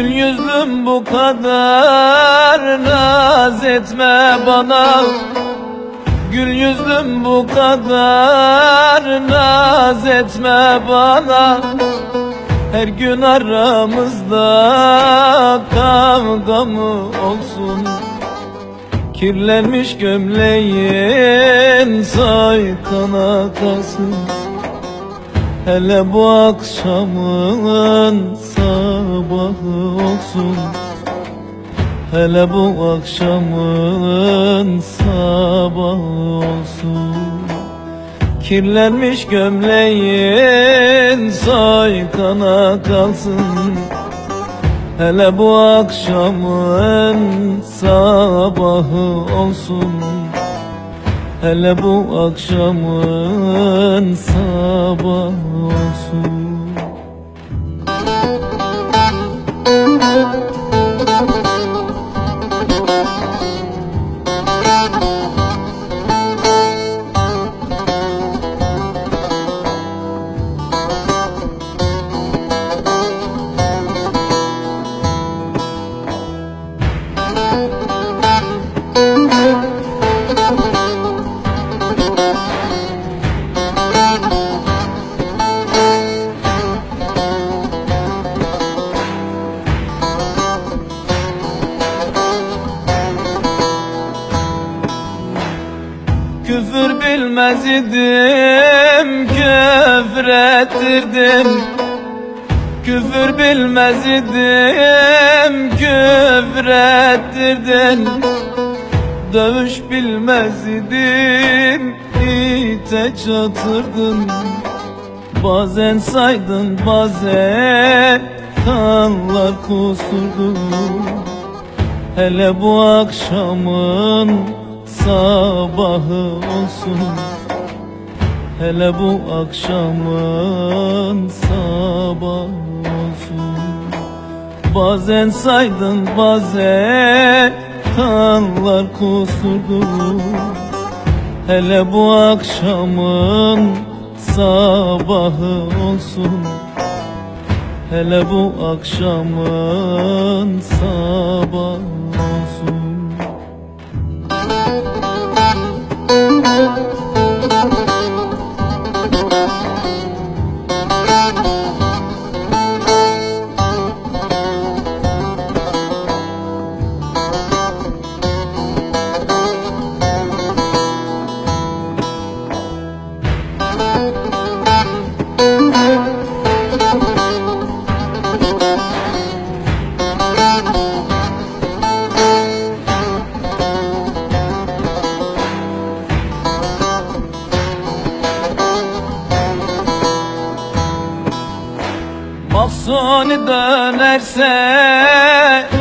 yüzlüm bu kadar naz etme bana. Gül yüzlüm bu kadar naz etme bana. Her gün aramızda kavga mı olsun. Kirlenmiş gömleğin soykana kalsın Hele bu akşamın sabahı olsun. Hele bu akşamın sabahı olsun. Kirlenmiş gömleğin soykana kalsın. Hele bu akşamın sabahı olsun Hele bu akşamın sabahı olsun bilmez idim, küfür ettirdim Küfür bilmez idim, küfür ettirdin Dövüş bilmez idim, ite çatırdın Bazen saydın, bazen kanlar kusurdun Hele bu akşamın sabahı olsun Hele bu akşamın sabahı olsun. Bazen saydın bazen kanlar kusurdun Hele bu akşamın sabahı olsun. Hele bu akşamın sabahı olsun Mahsuni dönerse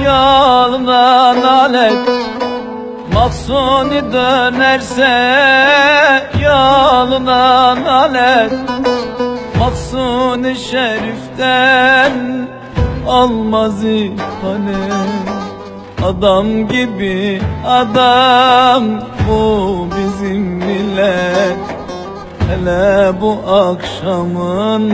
yolundan alek Mahsuni dönerse yolundan alek Mahsuni şeriften olmaz ihanet Adam gibi adam bu bizim millet. Hele bu akşamın